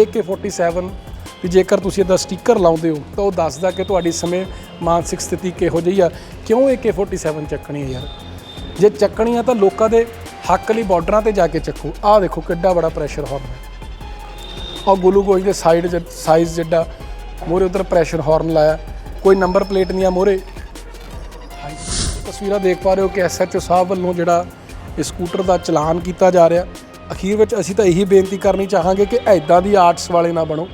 AK47 ਵੀ ਜੇਕਰ ਤੁਸੀਂ ਇਹਦਾ ਸਟicker ਲਾਉਂਦੇ ਹੋ, ਤਾਂ ਉਹ ਦੱਸਦਾ ਕਿ ਤੁਹਾਡੀ ਸਮੇਂ ਮਾਨਸਿਕ ਸਥਿਤੀ ਕਿਹੋ ਜਿਹੀ ਆ। ਕਿਉਂ AK47 ਚੱਕਣੀ ਹੈ ਯਾਰ? ਜੇ ਚੱਕਣੀ ਆ ਤਾਂ ਲੋਕਾਂ ਦੇ ਹੱਕ ਲਈ ਬਾਰਡਰਾਂ ਤੇ ਜਾ ਕੇ ਚੱਕੋ। ਆਹ ਦੇਖੋ ਕਿੱਡਾ ਬੜਾ ਪ੍ਰੈਸ਼ਰ ਹਾਰਨ ਹੈ। ਆਹ ਗਲੂਕੋਜ਼ ਦੇ ਸਾਈਡ ਸਾਈਜ਼ ਜਿੱਡਾ ਮੋਰੇ ਉਧਰ ਪ੍ਰੈਸ਼ਰ ਹਾਰਨ ਲਾਇਆ। ਕੋਈ ਨੰਬਰ ਪਲੇਟ ਨਹੀਂ ਆ ਮੋਰੇ ਤਸਵੀਰਾਂ ਦੇਖ ਪਾ ਰਹੇ ਹੋ ਕਿ ਐਸਐਚਓ ਸਾਹਿਬ ਵੱਲੋਂ ਜਿਹੜਾ ਇਹ ਸਕੂਟਰ ਦਾ ਚਲਾਨ ਕੀਤਾ ਜਾ ਰਿਹਾ। ਅਖੀਰ ਵਿੱਚ ਅਸੀਂ ਤਾਂ ਇਹੀ ਬੇਨਤੀ ਕਰਨੀ ਚਾਹਾਂਗੇ ਕਿ ਐਦਾਂ ਦੀ ਆਰਟਸ ਵਾਲੇ ਨਾ ਬਣੋ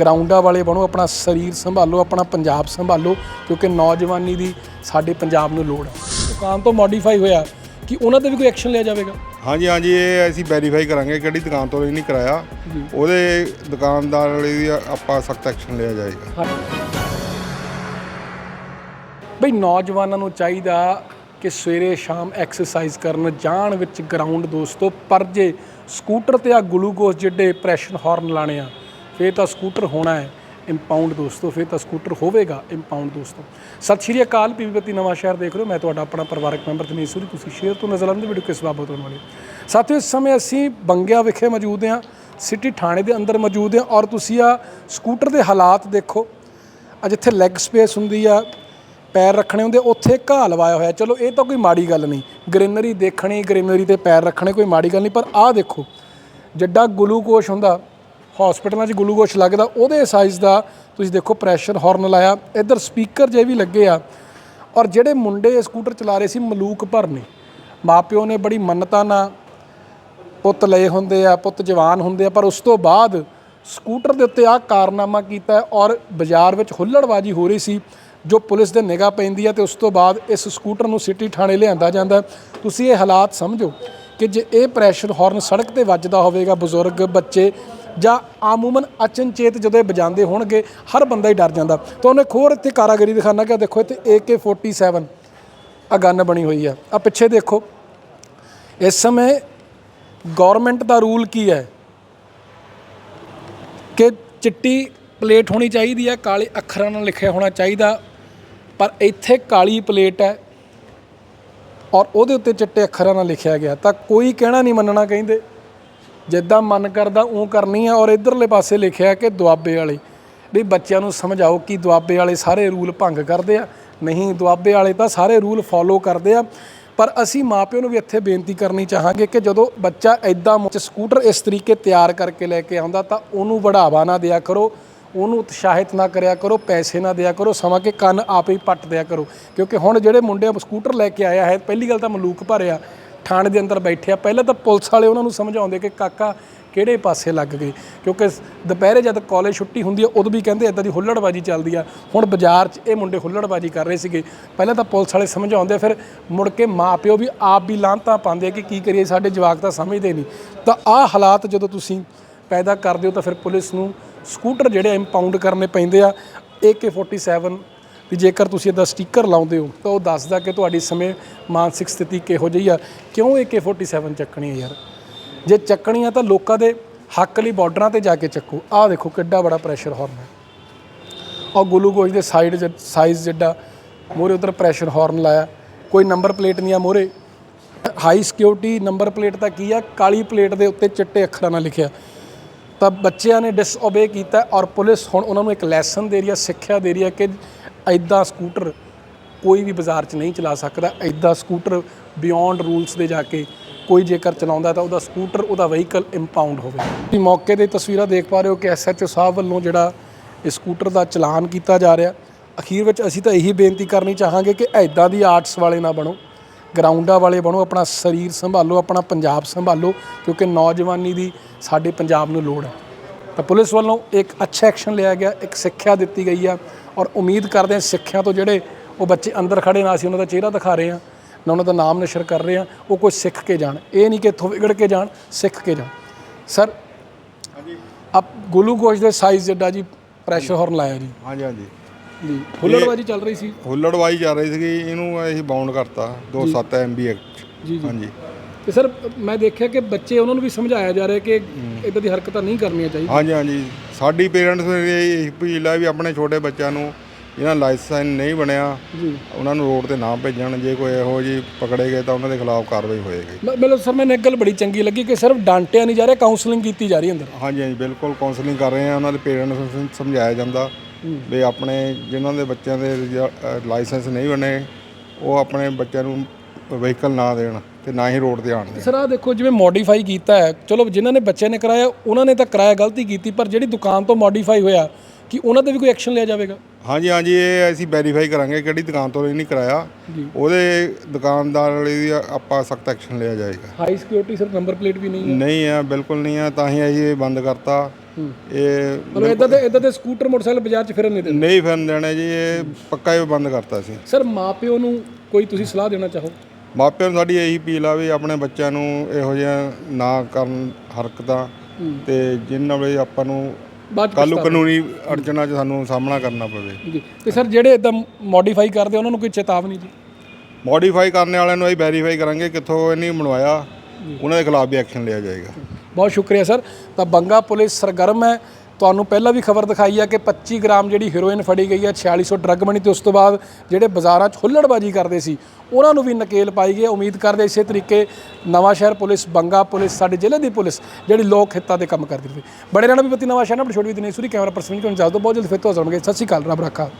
ਗਰਾਊਂਡਾਂ ਵਾਲੇ ਬਣੋ ਆਪਣਾ ਸਰੀਰ ਸੰਭਾਲੋ ਆਪਣਾ ਪੰਜਾਬ ਸੰਭਾਲੋ ਕਿਉਂਕਿ ਨੌਜਵਾਨੀ ਦੀ ਸਾਡੇ ਪੰਜਾਬ ਨੂੰ ਲੋੜ ਹੈ। ਦੁਕਾਨ ਤੋਂ ਮੋਡੀਫਾਈ ਹੋਇਆ ਕਿ ਉਹਨਾਂ ਤੇ ਵੀ ਕੋਈ ਐਕਸ਼ਨ ਲਿਆ ਜਾਵੇਗਾ? ਹਾਂਜੀ ਹਾਂਜੀ ਇਹ ਅਸੀਂ ਵੈਰੀਫਾਈ ਕਰਾਂਗੇ ਕਿਹੜੀ ਦੁਕਾਨ ਤੋਂ ਨਹੀਂ ਕਰਾਇਆ। ਉਹਦੇ ਦੁਕਾਨਦਾਰ ਵਾਲੇ ਦੀ ਆਪਾਂ ਸਖਤ ਐਕਸ਼ਨ ਲਿਆ ਜਾਏਗਾ। ਬਈ ਨੌਜਵਾਨਾਂ ਨੂੰ ਚਾਹੀਦਾ ਕਿ ਸਵੇਰੇ ਸ਼ਾਮ ਐਕਸਰਸਾਈਜ਼ ਕਰਨ ਜਾਣ ਵਿੱਚ ਗਰਾਊਂਡ ਦੋਸਤੋ ਪਰ ਜੇ ਸਕੂਟਰ ਤੇ ਆ ਗਲੂਕੋਸ ਜਿਹੜੇ ਪ੍ਰੈਸ਼ਰ ਹਾਰਨ ਲਾਣੇ ਆ। ਫੇਰ ਤਾਂ ਸਕੂਟਰ ਹੋਣਾ ਹੈ। ਇੰਪਾਊਂਡ ਦੋਸਤੋ, ਫੇਰ ਤਾਂ ਸਕੂਟਰ ਹੋਵੇਗਾ ਇੰਪਾਊਂਡ ਦੋਸਤੋ। ਸਤਿ ਸ਼੍ਰੀ ਅਕਾਲ ਪੀਵੀਪਤੀ ਨਵਾਂ ਸ਼ਹਿਰ ਦੇਖ ਰਹੇ ਹੋ। ਮੈਂ ਤੁਹਾਡਾ ਆਪਣਾ ਪਰਿਵਾਰਕ ਮੈਂਬਰ ਤਨੀਸੂਰੀ ਤੁਸੀਂ ਸ਼ੇਅਰ ਤੋਂ ਨਜ਼ਰ ਆਉਂਦੇ ਵੀਡੀਓ ਕਿਸ ਬਾਬਤ ਹੋਣ ਵਾਲੀ ਸਾਥੀਓ, ਇਸ ਸਮੇਂ ਅਸੀਂ ਬੰਗਿਆ ਵਿਖੇ ਮੌਜੂਦ ਹਾਂ। ਸਿਟੀ ਥਾਣੇ ਦੇ ਅੰਦਰ ਮੌਜੂਦ ਹਾਂ। ਔਰ ਤੁਸੀਂ ਆ ਸਕੂਟਰ ਦੇ ਹਾਲਾਤ ਦੇਖੋ। ਆ ਜਿੱਥੇ ਲੈਗ ਸਪੇਸ ਹੁੰਦੀ ਆ। ਪੈਰ ਰੱਖਣੇ ਹੁੰਦੇ ਉੱਥੇ ਘਾਹ ਲਵਾਇਆ ਹੋਇਆ। ਚਲੋ, ਇਹ ਤਾਂ ਕੋਈ ਮਾੜੀ ਗੱਲ ਨਹੀਂ। ਗ੍ਰੀਨਰੀ ਦੇਖਣੀ, ਗ੍ਰੀਨਰੀ ਤੇ ਪੈਰ ਰੱਖਣੇ ਕੋਈ ਮਾੜੀ ਗੱਲ ਨਹੀਂ, ਪਰ ਆਹ ਦੇਖੋ, ਜਿੱਡਾ ਗਲੂਕੋਸ਼ ਹੁੰਦਾ ਹਸਪੀਟਲਾਂ 'ਚ ਗਲੂਕੋਸ਼ ਲੱਗਦਾ, ਉਹਦੇ ਸਾਈਜ਼ ਦਾ ਤੁਸੀਂ ਦੇਖੋ ਪ੍ਰੈਸ਼ਰ ਹਾਰਨ ਲਾਇਆ, ਇੱਧਰ ਸਪੀਕਰ ਜੇ ਵੀ ਲੱਗੇ ਆ, ਔਰ ਜਿਹੜੇ ਮੁੰਡੇ ਸਕੂਟਰ ਚਲਾ ਰਹੇ ਸੀ, ਮਲੂਕ ਭਰ ਨੇ। ਮਾਪਿਓ ਨੇ ਬੜੀ ਮੰਨਤਾ ਨਾਲ ਪੁੱਤ ਲਏ ਹੁੰਦੇ ਆ, ਪੁੱਤ ਜਵਾਨ ਹੁੰਦੇ ਆ, ਪਰ ਉਸ ਤੋਂ ਬਾਅਦ ਸਕੂਟਰ ਦੇ ਉੱਤੇ ਆ ਕਾਰਨਾਮਾ ਕੀਤਾ ਔਰ ਬਾਜ਼ਾਰ ਵਿੱਚ ਹੁੱਲੜਬਾਜੀ ਹੋ ਰਹੀ ਸੀ। ਜੋ ਪੁਲਿਸ ਦੇ ਨਿਗਾਹ ਪੈਂਦੀ ਹੈ ਤੇ ਉਸ ਤੋਂ ਬਾਅਦ ਇਸ ਸਕੂਟਰ ਨੂੰ ਸਿਟੀ ਥਾਣੇ ਲਿਆਂਦਾ ਜਾਂਦਾ ਤੁਸੀਂ ਇਹ ਹਾਲਾਤ ਸਮਝੋ ਕਿ ਜੇ ਇਹ ਪ੍ਰੈਸ਼ਰ ਹਾਰਨ ਸੜਕ ਤੇ ਵੱਜਦਾ ਹੋਵੇਗਾ, ਬਜ਼ੁਰਗ, ਬੱਚੇ ਜਾਂ ਆਮੂਮਨ ਅਚਨਚੇਤ ਜਦੋਂ ਇਹ ਵਜਾਉਂਦੇ ਹੋਣਗੇ, ਹਰ ਬੰਦਾ ਹੀ ਡਰ ਜਾਂਦਾ। ਤੁਹਾਨੂੰ ਇੱਕ ਹੋਰ ਇੱਥੇ ਕਾਰਾਗਰੀ ਦਿਖਾਣਾ ਕਿ ਦੇਖੋ, ਇੱਥੇ AK47 ਆ ਗਨ ਬਣੀ ਹੋਈ ਆ। ਆ ਪਿੱਛੇ ਦੇਖੋ, ਇਸ ਸਮੇਂ ਗਵਰਨਮੈਂਟ ਦਾ ਰੂਲ ਕੀ ਹੈ? ਕਿ ਚਿੱਟੀ ਪਲੇਟ ਹੋਣੀ ਚਾਹੀਦੀ ਹੈ ਕਾਲੇ ਅੱਖਰਾਂ ਨਾਲ ਲਿਖਿਆ ਹੋਣਾ ਚਾਹੀਦਾ। ਪਰ ਇੱਥੇ ਕਾਲੀ ਪਲੇਟ ਹੈ ਔਰ ਉਹਦੇ ਉੱਤੇ ਚਿੱਟੇ ਅੱਖਰਾਂ ਨਾਲ ਲਿਖਿਆ ਗਿਆ। ਤਾਂ ਕੋਈ ਕਹਿਣਾ ਨਹੀਂ ਮੰਨਣਾ ਕਹਿੰਦੇ। ਜਿੱਦਾਂ ਮਨ ਕਰਦਾ ਉਹ ਕਰਨੀ ਹੈ ਔਰ ਇਧਰਲੇ ਪਾਸੇ ਲਿਖਿਆ ਕਿ ਦੁਆਬੇ ਵਾਲੇ। ਵੀ ਬੱਚਿਆਂ ਨੂੰ ਸਮਝਾਓ ਕਿ ਦੁਆਬੇ ਵਾਲੇ ਸਾਰੇ ਰੂਲ ਭੰਗ ਕਰਦੇ ਆ। ਨਹੀਂ, ਦੁਆਬੇ ਵਾਲੇ ਤਾਂ ਸਾਰੇ ਰੂਲ ਫੋਲੋ ਕਰਦੇ ਆ। ਪਰ ਅਸੀਂ ਮਾਪਿਆਂ ਨੂੰ ਵੀ ਇੱਥੇ ਬੇਨਤੀ ਕਰਨੀ ਚਾਹਾਂਗੇ ਕਿ ਜਦੋਂ ਬੱਚਾ ਐਦਾਂ ਸਕੂਟਰ ਇਸ ਤਰੀਕੇ ਤਿਆਰ ਕਰਕੇ ਲੈ ਕੇ ਆਉਂਦਾ ਤਾਂ ਉਹਨੂੰ ਵਢਾਵਾ ਨਾ ਦਿਆ ਕਰੋ। ਉਹਨੂੰ ਉਤਸ਼ਾਹਿਤ ਨਾ ਕਰਿਆ ਕਰੋ ਪੈਸੇ ਨਾ ਦਿਆ ਕਰੋ ਸਮਾਂ ਕਿ ਕੰਨ ਆਪ ਹੀ ਪੱਟ ਦਿਆ ਕਰੋ। ਕਿਉਂਕਿ ਹੁਣ ਜਿਹੜੇ ਮੁੰਡੇ ਸਕੂਟਰ ਲੈ ਕੇ ਆਇਆ ਹੈ ਪਹਿਲੀ ਗੱਲ ਤਾਂ ਮਲੂਕ ਭਰਿਆ ਥਾਣੇ ਦੇ ਅੰਦਰ ਬੈਠਿਆ। ਪਹਿਲਾਂ ਤਾਂ ਪੁਲਿਸ ਵਾਲੇ ਉਹਨਾਂ ਨੂੰ ਸਮਝਾਉਂਦੇ ਕਿ ਕਾਕਾ ਕਿਹੜੇ ਪਾਸੇ ਲੱਗ ਗਏ? ਕਿਉਂਕਿ ਦੁਪਹਿਰੇ ਜਦ ਕਾਲਜ ਛੁੱਟੀ ਹੁੰਦੀ ਆ ਉਦੋਂ ਵੀ ਕਹਿੰਦੇ ਇਦਾਂ ਦੀ ਹੁੱਲੜਬਾਜੀ ਚੱਲਦੀ ਆ। ਹੁਣ ਬਾਜ਼ਾਰ 'ਚ ਇਹ ਮੁੰਡੇ ਹੁੱਲੜਬਾਜੀ ਕਰ ਰਹੇ ਸੀਗੇ। ਪਹਿਲਾਂ ਤਾਂ ਪੁਲਿਸ ਵਾਲੇ ਸਮਝਾਉਂਦੇ ਆ, ਫਿਰ ਮੁੜ ਕੇ ਮਾਪਿਓ ਵੀ ਆਪ ਵੀ ਲਾਂਤਾਂ ਪਾਉਂਦੇ ਆ ਕਿ ਕੀ ਕਰੀਏ ਸਾਡੇ ਜਵਾਕ ਤਾਂ ਸਮਝਦੇ ਨਹੀਂ। ਤਾਂ ਆਹ ਹਾਲਾਤ ਜਦੋਂ ਤੁਸੀਂ ਪੈਦਾ ਕਰਦੇ ਹੋ ਤਾਂ ਫਿਰ ਪੁਲਿਸ ਨੂੰ ਸਕੂਟਰ ਜਿਹੜੇ ਇੰਪਾਊਂਡ ਕਰਨੇ ਪੈਂਦੇ ਆ, AK47 ਵੀ ਜੇਕਰ ਤੁਸੀਂ ਇਹਦਾ ਸਟicker ਲਾਉਂਦੇ ਹੋ, ਤਾਂ ਉਹ ਦੱਸਦਾ ਕਿ ਤੁਹਾਡੀ ਸਮੇਂ ਮਾਨਸਿਕ ਸਥਿਤੀ ਕਿਹੋ ਜਿਹੀ ਆ। ਕਿਉਂ AK47 ਚੱਕਣੀ ਆ ਯਾਰ? ਜੇ ਚੱਕਣੀ ਆ ਤਾਂ ਲੋਕਾਂ ਦੇ ਹੱਕ ਲਈ ਬਾਰਡਰਾਂ ਤੇ ਜਾ ਕੇ ਚੱਕੋ। ਆਹ ਦੇਖੋ ਕਿੱਡਾ ਬੜਾ ਪ੍ਰੈਸ਼ਰ ਹਾਰਨ ਹੈ ਆਹ ਗਲੂਕੋਜ਼ ਦੇ ਸਾਈਡ ਸਾਈਜ਼ ਜਿੱਡਾ, ਮੋਰੇ ਉਧਰ ਪ੍ਰੈਸ਼ਰ ਹਾਰਨ ਲਾਇਆ। ਕੋਈ ਨੰਬਰ ਪਲੇਟ ਨਹੀਂ ਆ ਮੋਰੇ। ਹਾਈ ਸਿਕਿਉਰਿਟੀ ਨੰਬਰ ਪਲੇਟ ਤਾਂ ਕੀ ਆ? ਕਾਲੀ ਪਲੇਟ ਦੇ ਉੱਤੇ ਚਿੱਟੇ ਅੱਖਰਾਂ ਨਾਲ ਲਿਖਿਆ। ਤਾਂ ਬੱਚਿਆਂ ਨੇ ਡਿਸਓਬੇ ਕੀਤਾ ਔਰ ਪੁਲਿਸ ਹੁਣ ਉਹਨਾਂ ਨੂੰ ਇੱਕ ਲੈਸਨ ਦੇ ਰਹੀ ਹੈ, ਸਿੱਖਿਆ ਦੇ ਰਹੀ ਹੈ ਕਿ ਐਦਾਂ ਸਕੂਟਰ ਕੋਈ ਵੀ ਬਾਜ਼ਾਰ 'ਚ ਨਹੀਂ ਚਲਾ ਸਕਦਾ ਐਦਾਂ ਸਕੂਟਰ ਬਿਯੋਂਡ ਰੂਲਸ ਦੇ ਜਾ ਕੇ ਕੋਈ ਜੇਕਰ ਚਲਾਉਂਦਾ ਤਾਂ ਉਹਦਾ ਸਕੂਟਰ, ਉਹਦਾ ਵਹੀਕਲ ਇੰਪਾਊਂਡ ਹੋਵੇ। ਤੁਸੀਂ ਮੌਕੇ ਦੇ ਤਸਵੀਰਾਂ ਦੇਖ ਪਾ ਰਹੇ ਹੋ ਕਿ ਐਸਐਚਓ ਸਾਹਿਬ ਵੱਲੋਂ ਜਿਹੜਾ ਇਹ ਸਕੂਟਰ ਦਾ ਚਲਾਨ ਕੀਤਾ ਜਾ ਰਿਹਾ। ਅਖੀਰ ਵਿੱਚ ਅਸੀਂ ਤਾਂ ਇਹੀ ਬੇਨਤੀ ਕਰਨੀ ਚਾਹਾਂਗੇ ਕਿ ਐਦਾਂ ਦੀ ਆਰਟਸ ਵਾਲੇ ਨਾ ਬਣੋ। ਗਰਾਊਂਡਾਂ ਵਾਲੇ ਬਣੋ ਆਪਣਾ ਸਰੀਰ ਸੰਭਾਲੋ ਆਪਣਾ ਪੰਜਾਬ ਸੰਭਾਲੋ ਕਿਉਂਕਿ ਨੌਜਵਾਨੀ ਦੀ ਸਾਡੇ ਪੰਜਾਬ ਨੂੰ ਲੋੜ ਹੈ। ਤਾਂ ਪੁਲਿਸ ਵੱਲੋਂ ਇੱਕ ਅੱਛਾ ਐਕਸ਼ਨ ਲਿਆ ਗਿਆ ਇੱਕ ਸਿੱਖਿਆ ਦਿੱਤੀ ਗਈ ਆ ਔਰ ਉਮੀਦ ਕਰਦੇ ਹਾਂ ਸਿੱਖਿਆ ਤੋਂ ਜਿਹੜੇ ਉਹ ਬੱਚੇ ਅੰਦਰ ਖੜੇ ਨਾ ਸੀ ਉਹਨਾਂ ਦਾ ਚਿਹਰਾ ਦਿਖਾ ਰਹੇ ਆ ਨਾ ਉਹਨਾਂ ਦਾ ਨਾਮ ਨਸ਼ਰ ਕਰ ਰਹੇ ਆ ਉਹ ਕੋਈ ਸਿੱਖ ਕੇ ਜਾਣ। ਇਹ ਨਹੀਂ ਕਿ ਇੱਥੋਂ ਵਿਗੜ ਕੇ ਜਾਣ ਸਿੱਖ ਕੇ ਜਾਣ। ਸਰ ਆਪ ਗਲੂਕੋਜ਼ ਦੇ ਸਾਈਜ਼ ਜਿੱਡਾ ਜੀ ਪ੍ਰੈਸ਼ਰ ਹਾਰਨ ਲਾਇਆ ਜੀ। ਹਾਂਜੀ ਹਾਂਜੀ। ਜੀ। ਹੁੱਲੜਬਾਜੀ ਚੱਲ ਰਹੀ ਸੀ। ਹੁੱਲੜਵਾਈ ਚੱਲ ਰਹੀ ਸੀਗੀ ਇਹਨੂੰ ਅਸੀਂ ਬਾਉਂਡ ਕਰਤਾ 27 ਐਮਬੀ ਐਕਟ ਜੀ ਜੀ। ਹਾਂਜੀ। ਤੇ ਸਰ ਮੈਂ ਦੇਖਿਆ ਕਿ ਬੱਚੇ ਉਹਨਾਂ ਨੂੰ ਵੀ ਸਮਝਾਇਆ ਜਾ ਰਿਹਾ ਕਿ ਇਦਾਂ ਦੀ ਹਰਕਤਾਂ ਨਹੀਂ ਕਰਨੀਆਂ ਚਾਹੀਦੀਆਂ। ਹਾਂਜੀ ਹਾਂਜੀ। ਸਾਡੀ ਪੇਰੈਂਟਸ ਇਹ ਅਪੀਲ ਹੈ ਵੀ ਆਪਣੇ ਛੋਟੇ ਬੱਚਿਆਂ ਨੂੰ ਜਿਹਨਾਂ ਲਾਇਸੈਂਸ ਨਹੀਂ ਬਣਿਆ ਜੀ। ਉਹਨਾਂ ਨੂੰ ਰੋਡ ਤੇ ਨਾ ਭੇਜਣ। ਜੇ ਕੋਈ ਇਹੋ ਜੀ ਪਕੜੇ ਗਏ ਤਾਂ ਉਹਨਾਂ ਦੇ ਖਿਲਾਫ ਕਾਰਵਾਈ ਹੋਏਗੀ। ਮ- ਮਤਲਬ ਸਰ ਮੈਨੂੰ ਇੱਕ ਗੱਲ ਬੜੀ ਚੰਗੀ ਲੱਗੀ ਕਿ ਸਿਰਫ ਡਾਂਟਿਆ ਨਹੀਂ ਜਾ ਰਿਹਾ ਕਾਉਂਸਲਿੰਗ ਕੀਤੀ ਜਾ ਰਹੀ ਅੰਦਰ। ਹਾਂਜੀ ਹਾਂਜੀ। ਬਿਲਕੁਲ ਕਾਉਂਸਲਿੰਗ ਕਰ ਰਹੇ ਆ। ਉਹਨਾਂ ਦੇ ਪੇਰੈਂਟਸ ਨੂੰ ਸਮਝਾਇਆ ਜਾਂਦਾ। ਵੀ ਆਪਣੇ ਜਿਨ੍ਹਾਂ ਦੇ ਬੱਚਿਆਂ ਦੇ ਲਾਇਸੈਂਸ ਨਹੀਂ ਬਣੇ ਉਹ ਆਪਣੇ ਬੱਚਿਆਂ ਨੂੰ ਵਹੀਕਲ ਨਾ ਦੇਣ ਤੇ ਨਾ ਹੀ ਰੋਡ ਤੇ ਆਣ ਦੇਣ। ਸਰ ਆ ਦੇਖੋ ਜਿਵੇਂ ਮੋਡੀਫਾਈ ਕੀਤਾ ਹੈ ਚਲੋ ਜਿਨ੍ਹਾਂ ਨੇ ਬੱਚਿਆਂ ਨੇ ਕਰਾਇਆ ਉਹਨਾਂ ਨੇ ਤਾਂ ਕਰਾਇਆ ਗਲਤੀ ਕੀਤੀ ਪਰ ਜਿਹੜੀ ਦੁਕਾਨ ਤੋਂ ਮੋਡੀਫਾਈ ਹੋਇਆ ਕਿ ਉਹਨਾਂ ਤੇ ਵੀ ਕੋਈ ਐਕਸ਼ਨ ਲਿਆ ਜਾਵੇਗਾ? ਹਾਂਜੀ ਹਾਂਜੀ ਇਹ ਅਸੀਂ ਵੈਰੀਫਾਈ ਕਰਾਂਗੇ ਕਿਹੜੀ ਦੁਕਾਨ ਤੋਂ ਨਹੀਂ ਕਰਾਇਆ ਉਹਦੇ ਦੁਕਾਨਦਾਰ ਵਾਲੀ ਦੀ ਆਪਾਂ ਸਖਤ ਐਕਸ਼ਨ ਲਿਆ ਜਾਏਗਾ। High security sir number plate ਵੀ ਨਹੀਂ ਹੈ। ਨਹੀਂ ਆ ਬਿਲਕੁਲ ਨਹੀਂ ਆ ਤਾਂ ਹੀ ਅਸੀਂ ਇਹ ਬੰਦ ਕਰਤਾ। ਇਹ ਮਤਲਬ ਇਦਾਂ ਦੇ ਇਦਾਂ ਦੇ ਸਕੂਟਰ ਮੋਟਰਸਾਈਕਲ ਬਾਜ਼ਾਰ 'ਚ ਫਿਰਨ ਨਹੀਂ ਦਿੰਦੇ ਨਹੀਂ ਫਿਰਨ ਦੇਣਾ ਜੀ ਇਹ ਪੱਕਾ ਹੀ ਬੰਦ ਕਰਤਾ ਸੀ। ਸਰ ਮਾਪਿਓ ਨੂੰ ਕੋਈ ਤੁਸੀਂ ਸਲਾਹ ਦੇਣਾ ਚਾਹੋ? ਮਾਪਿਆਂ ਨੂੰ ਸਾਡੀ ਇਹੀ ਅਪੀਲ ਆ ਵੀ ਆਪਣੇ ਬੱਚਿਆਂ ਨੂੰ ਇਹੋ ਜਿਹਾ ਨਾ ਕਰਨ ਹਰਕਤਾਂ ਤੇ ਜਿਨ੍ਹਾਂ ਵੇ ਆਪਾਂ ਨੂੰ ਨੂੰ ਕਾਨੂੰਨੀ ਅੜਚਣਾ 'ਚ ਸਾਨੂੰ ਸਾਹਮਣਾ ਕਰਨਾ ਪਵੇ। ਜੀ। ਤੇ ਸਰ ਜਿਹੜੇ ਇਦਾਂ ਮੋਡੀਫਾਈ ਕਰਦੇ ਉਹਨਾਂ ਨੂੰ ਕੋਈ ਚੇਤਾਵਨੀ ਜੀ? ਮੋਡੀਫਾਈ ਕਰਨ ਵਾਲਿਆਂ ਨੂੰ ਅਸੀਂ ਵੈਰੀਫਾਈ ਕਰਾਂਗੇ ਕਿੱਥੋਂ ਇਹਨੇ ਬਣਵਾਇਆ। ਉਹਨਾਂ ਦੇ ਖਿਲਾਫ ਵੀ ਐਕਸ਼ਨ ਲਿਆ ਜਾਏਗਾ। ਬਹੁਤ ਸ਼ੁਕਰੀਆ ਸਰ। ਤਾਂ ਬੰਗਾ ਪੁਲਿਸ ਸਰਗਰਮ ਹੈ। ਤੁਹਾਨੂੰ ਪਹਿਲਾਂ ਵੀ ਖਬਰ ਦਿਖਾਈ ਹੈ ਕਿ 25 ਗ੍ਰਾਮ ਜਿਹੜੀ ਹੀਰੋਇਨ ਫੜੀ ਗਈ ਹੈ 4600 ਡਰੱਗ ਬਣੀ ਤੇ ਉਸ ਤੋਂ ਬਾਅਦ ਜਿਹੜੇ ਬਾਜ਼ਾਰਾਂ 'ਚ ਹੁੱਲੜਬਾਜੀ ਕਰਦੇ ਸੀ, ਉਹਨਾਂ ਨੂੰ ਵੀ ਨਕੇਲ ਪਾਈ ਗਈ ਹੈ ਉਮੀਦ ਕਰਦੇ ਇਸੇ ਤਰੀਕੇ ਨਵਾਂ ਸ਼ਹਿਰ ਪੁਲਿਸ, ਬੰਗਾ ਪੁਲਿਸ, ਸਾਡੇ ਜ਼ਿਲ੍ਹੇ ਦੀ ਪੁਲਿਸ ਜਿਹੜੀ ਲੋਕ ਹਿੱਤਾਂ ਦੇ ਕੰਮ ਕਰਦੀ ਰਹੇ। ਬੜੇ ਰਹਿਣਾ ਵੀ ਪਤੀ ਨਵਾਂ ਸ਼ਹਿਰ ਨਾਲ ਛੋਟੀ ਵੀ ਦਿਨੇ ਸੂਰੀ ਕੈਮਰਾ ਪਰਸਨ ਨੂੰ ਜਾਲ ਤੋਂ ਬਹੁਤ ਜਲਦ ਫਿਰ ਤੋਂ ਹਾਜ਼ਰ ਹੋਵਾਂਗੇ ਸਤਿ ਸ਼੍ਰੀ ਅਕਾਲ, ਰੱਬ ਰੱਖਾ।